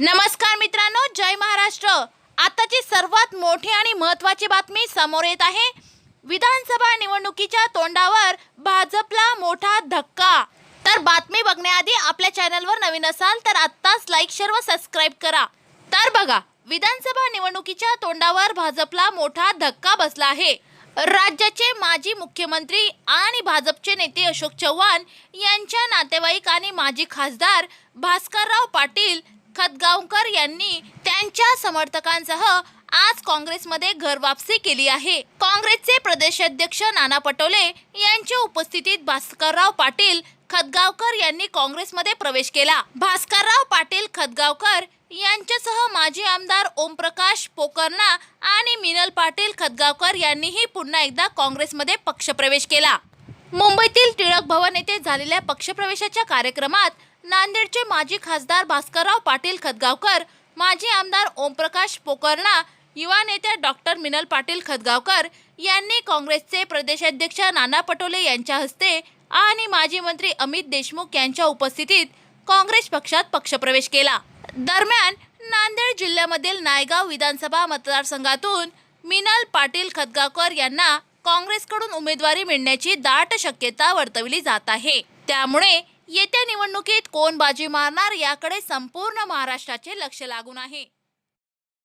नमस्कार मित्रांनो जय महाराष्ट्र. आताची सर्वात मोठी आणि महत्वाची बातमी समोर येत आहे. विधानसभा निवडणुकीच्या तोंडावर भाजपला मोठा धक्का. तर बातमी बघण्याआधी आपल्या चॅनलवर नवीन असाल तर आत्ताच लाईक शेअर व सबस्क्राईब करा. तर बघा विधानसभा निवडणुकीच्या तोंडावर भाजपला मोठा धक्का बसला आहे. राज्याचे माजी मुख्यमंत्री आणि भाजपचे नेते अशोक चव्हाण यांच्या नातेवाईक आणि माजी खासदार भास्करराव पाटील खतगावकर यांनी त्यांच्या समर्थकांसह आज काँग्रेसमध्ये घरवापसी केली आहे. काँग्रेसचे प्रदेशाध्यक्ष नाना पटोले यांच्या उपस्थितीत भास्करराव पाटील खतगावकर यांनी काँग्रेसमध्ये प्रवेश केला. भास्करराव पाटील खतगावकर यांच्यासह माजी आमदार ओमप्रकाश पोकर्णा आणि मिनल पाटील खतगावकर यांनीही पुन्हा एकदा काँग्रेसमध्ये पक्षप्रवेश केला. मुंबईतील टिळक भवन येथे झालेल्या पक्षप्रवेशाच्या कार्यक्रमात नांदेडचे माजी खासदार भास्करराव पाटील खतगावकर माजी आमदार ओमप्रकाश पोकर्णा युवा नेत्या डॉक्टर मिनल पाटील खतगावकर यांनी काँग्रेसचे प्रदेशाध्यक्ष नाना पटोले यांच्या हस्ते आणि माजी मंत्री अमित देशमुख यांच्या उपस्थितीत काँग्रेस पक्षात पक्षप्रवेश केला. दरम्यान नांदेड जिल्ह्यामधील नायगाव विधानसभा मतदारसंघातून मिनल पाटील खतगावकर यांना काँग्रेसकडून उमेदवारी मिळण्याची दाट शक्यता वर्तवली जात आहे. त्यामुळे येत्या निवडणुकीत कोण बाजी मारणार याकडे संपूर्ण महाराष्ट्राचे लक्ष लागून आहे.